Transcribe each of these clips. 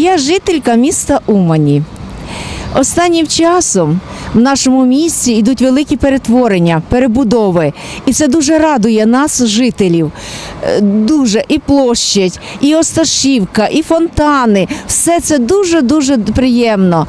Я жителька міста Умані. Останнім часом в нашому місті йдуть великі перетворення, перебудови, і це дуже радує нас, жителів. Е, Дуже і площадь, і Осташівка, і фонтани. Все це дуже дуже приємно.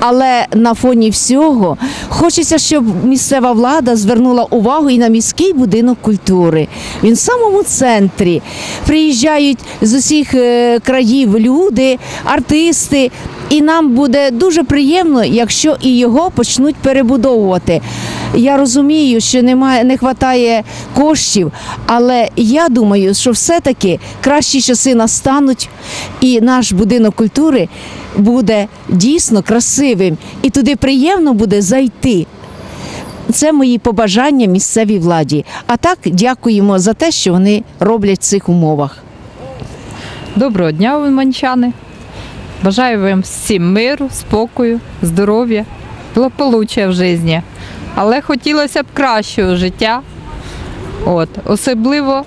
Але на фоні всього хочеться, щоб місцева влада звернула увагу і на міський будинок культури. Він в самому центрі. Приїжджають з усіх е, країв люди, артисти. І нам буде дуже приємно, якщо і його почнуть перебудовувати. Я розумію, що немає, не вистачає коштів, але я думаю, що все-таки кращі часи настануть, і наш будинок культури буде дійсно красивим, і туди приємно буде зайти. Це мої побажання місцевій владі. А так дякуємо за те, що вони роблять в цих умовах. Доброго дня, уманчани. Бажаю вам всім миру, спокою, здоров'я, благополуччя в житті. Але хотілося б кращого життя. От. Особливо,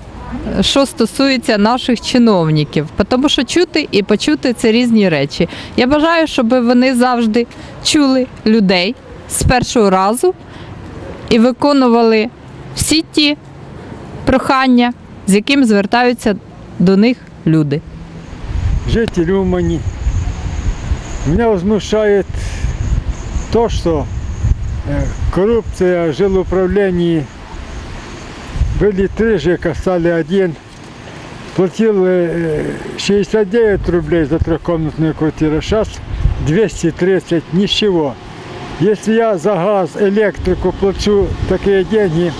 що стосується наших чиновників. Тому що чути і почути це різні речі. Я бажаю, щоб вони завжди чули людей з першого разу і виконували всі ті прохання, з яким звертаються до них люди. житель Умани. Меня возмущает то, что э, коррупция в жилуправлении были три ЖЭКа, стали один. Платил э, 69 рублей за трехкомнатную квартиру, сейчас 230, ничего. Если я за газ, электрику плачу такие деньги,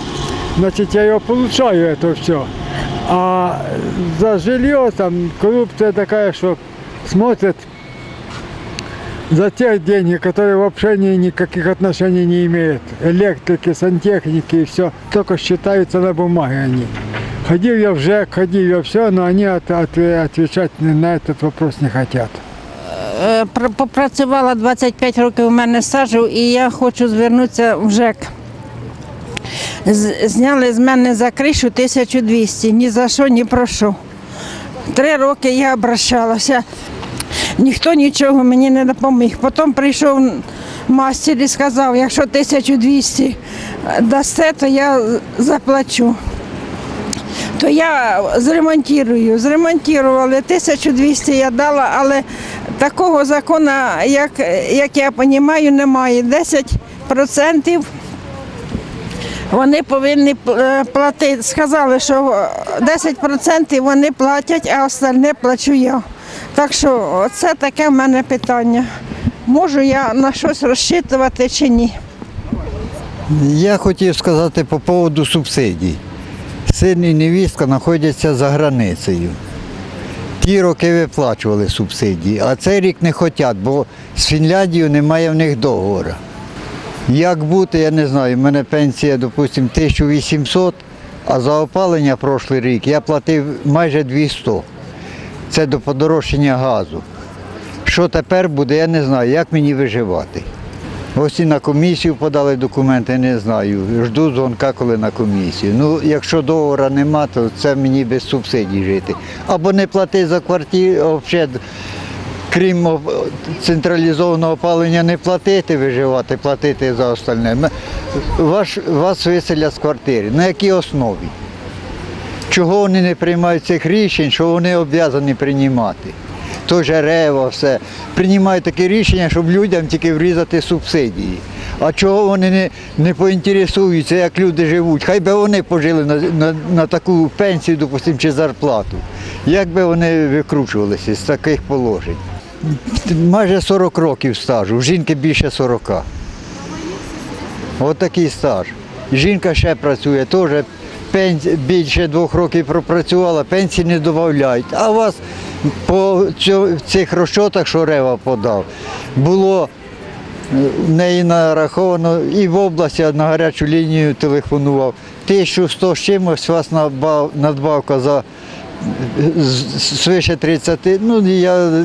значит я его получаю, это все. А за жилье там коррупция такая, что смотрят за те деньги, которые вообще ни, никаких отношений не имеют. Электрики, сантехники и все. Только считаются на бумаге они. Ходил я в ЖЭК, ходил я все, но они от- от- отвечать на этот вопрос не хотят. Е, пр- Попрацювала 25 років у мене стажу і я хочу звернутися в ЖЕК. З- Зняли з мене за кришу 1200, ні за що, ні про що. Три роки я обращалася. Ніхто нічого мені не допоміг. Потім прийшов мастер і сказав, якщо 1200 дасте, то я заплачу. То я зремонтую. Зремонтували 1200 я дала, але такого закону, як, як я розумію, немає. 10% вони повинні е, платити. Сказали, що 10% вони платять, а остальне плачу я. Так що це таке в мене питання. Можу я на щось розчитувати чи ні? Я хотів сказати по поводу субсидій. Син і невістка знаходяться за границею. Ті роки виплачували субсидії, а цей рік не хочуть, бо з Фінляндією немає в них договору. Як бути, я не знаю. У мене пенсія, допустимо, 1800, а за опалення прошлий рік я платив майже 200. Це до подорожчання газу. Що тепер буде, я не знаю, як мені виживати. Ось і на комісію подали документи, не знаю. Жду дзвонка, коли на комісію. Ну, якщо договору нема, то це мені без субсидій жити. Або не плати за квартиру, взагалі, крім централізованого опалення, не платити, виживати, платити за остальне. М- вас виселять з квартири. На якій основі? Чого вони не приймають цих рішень, що вони обов'язані приймати? То Рева, все. Приймають таке рішення, щоб людям тільки врізати субсидії. А чого вони не, не поінтересуються, як люди живуть? Хай би вони пожили на, на, на таку пенсію, допустимо, чи зарплату. Як би вони викручувалися з таких положень? Майже 40 років стажу, у жінки більше 40. От такий стаж. Жінка ще працює, теж. Більше двох років пропрацювала, пенсії не додають. А у вас по цих розчотах, що Рева подав, було е, в неї нараховано і в області на гарячу лінію телефонував. 1100 з чимось у вас надбавка за свише 30, ну я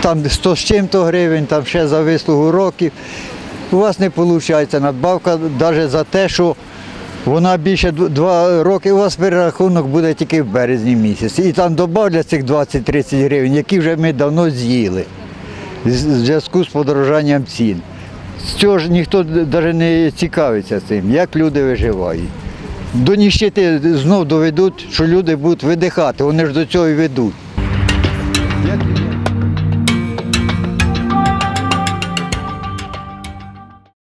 там 100 з чим-то гривень, там ще за вислугу років. У вас не виходить надбавка навіть за те, що Вона більше два роки, у вас перерахунок буде тільки в березні місяці. І там додавлять цих 20-30 гривень, які вже ми давно з'їли в зв'язку з подорожанням цін. З цього ж ніхто навіть не цікавиться цим, як люди виживають. До ніщити знов доведуть, що люди будуть видихати, вони ж до цього і ведуть.